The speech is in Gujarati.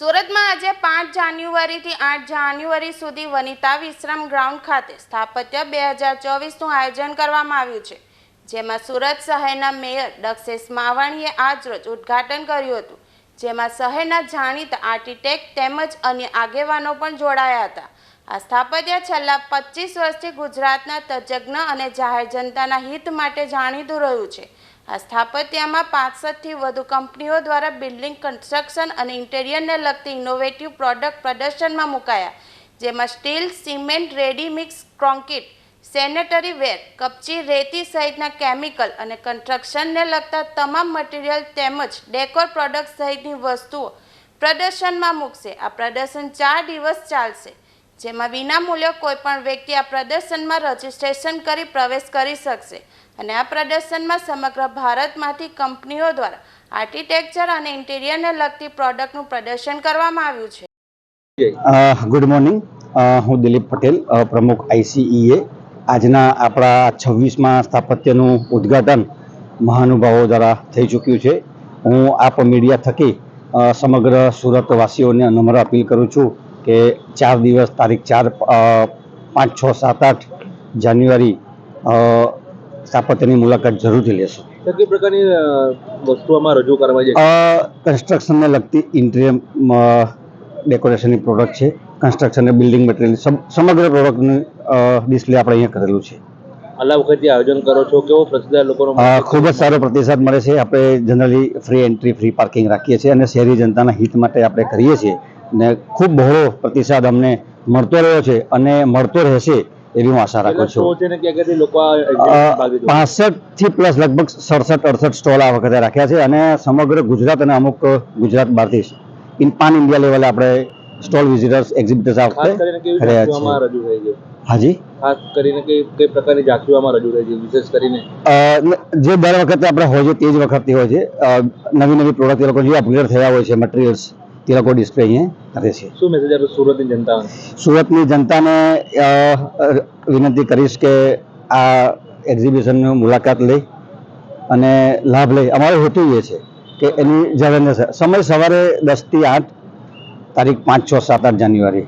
સુરતમાં આજે પાંચ જાન્યુઆરીથી આઠ જાન્યુઆરી સુધી વનિતા વિશ્રામ ગ્રાઉન્ડ ખાતે સ્થાપત્ય બે હજાર ચોવીસનું આયોજન કરવામાં આવ્યું છે, જેમાં સુરત શહેરના મેયર દક્ષેશ માવાણીએ આજરોજ ઉદ્ઘાટન કર્યું હતું, જેમાં શહેરના જાણીતા આર્કિટેક્ટ તેમજ અન્ય આગેવાનો પણ જોડાયા હતા. આ સ્થાપત્ય છેલ્લા પચીસ વર્ષથી ગુજરાતના તજજ્ઞ અને જાહેર જનતાના હિત માટે જાણીતું રહ્યું છે. આ સ્થાપત્યમાં પાંસઠથી વધુ કંપનીઓ દ્વારા બિલ્ડિંગ કન્સ્ટ્રક્શન અને ઇન્ટેરિયરને લગતી ઇનોવેટિવ પ્રોડક્ટ પ્રદર્શનમાં મુકાયા, જેમાં steel, cement, ready mix concrete sanitary ware, કપચી, રેતી સહિતના કેમિકલ અને કન્સ્ટ્રક્શનને લગતા તમામ મટીરિયલ તેમજ ડેકોર પ્રોડક્ટ સહિતની વસ્તુઓ પ્રદર્શનમાં મૂકશે. આ પ્રદર્શન ચાર દિવસ ચાલશે. જેમાં વિનામૂલ્ય કોઈપણ વ્યક્તિ આ પ્રદર્શનમાં રજીસ્ટ્રેશન કરી પ્રવેશ કરી શકશે. અને આ પ્રદર્શનમાં સમગ્ર ભારતમાંથી કંપનીઓ દ્વારા આર્કિટેક્ચર અને ઇન્ટિરિયરને લગતી પ્રોડક્ટનું પ્રદર્શન કરવામાં આવ્યું છે. Good morning. હું દિલીપ પટેલ પ્રમુખ આઈસીઈએ આજના આપણા છવ્વીસમાં સ્થાપત્યનું ઉદ્ઘાટન મહાનુભાવો દ્વારા થઈ ચૂક્યું છે. હું આપ મીડિયા થકી સમગ્ર સુરતવાસીઓને નમ્ર અપીલ કરું છું કે ચાર દિવસ તારીખ ચાર પાંચ છ સાત આઠ જાન્યુઆરી સ્થાપત્યની મુલાકાત જરૂરથી લેશો. પ્રકારની અ, રજૂ કરવા છે કન્સ્ટ્રક્શનને લગતી ઇન્ટિરિયમ ડેકોરેશનની પ્રોડક્ટ છે. કન્સ્ટ્રક્શન અને બિલ્ડિંગ મટીરિયલ સમગ્ર પ્રોડક્ટનું ડિસ્પ્લે આપણે અહીંયા કરેલું છે. આલા વખતે આયોજન કરો છો કેવો પ્રતિસાદ લોકોનો ખૂબ જ સારો પ્રતિસાદ મળે છે. આપણે generally free entry free parking રાખીએ છીએ અને શહેરી જનતાના હિત માટે આપણે કરીએ છીએ. ને ખૂબ બહોળો પ્રતિસાદ અમને મળતો રહ્યો છે અને મળતો રહેશે એવી હું આશા રાખું છું? પાસઠથી પ્લસ લગભગ સડસઠ અડસઠ સ્ટોલ આ વખતે રાખ્યા છે અને સમગ્ર ગુજરાત અને અમુક ગુજરાત બહારથી ઇન પાન ઇન્ડિયા લેવલે આપણે સ્ટોલ વિઝિટર્સ એક્ઝિબિટર્સ આ વખતે રહ્યા છે હાજી? ખાસ કરીને કઈ કઈ પ્રકારની ઝાંખીઓ રજૂ થઈ છે વિશેષ કરીને? જે દર વખતે આપણે હોય છે તે જ વખતે હોય છે. નવી નવી પ્રોડક્ટ એ લોકો જે અપગ્રેડ થયા હોય છે મટીરિયલ્સ તે લોકો ડિસ્પ્લે અહીંયા કરે છે. શું મેસેજ આપે સુરતની જનતાને? સુરતની જનતાને વિનંતી કરીશ કે આ એક્ઝિબિશનની મુલાકાત લઈ અને લાભ લઈ. અમારો હેતુ એ છે કે એની જ સમય સવારે દસથી આઠ તારીખ પાંચ છ સાત આઠ જાન્યુઆરી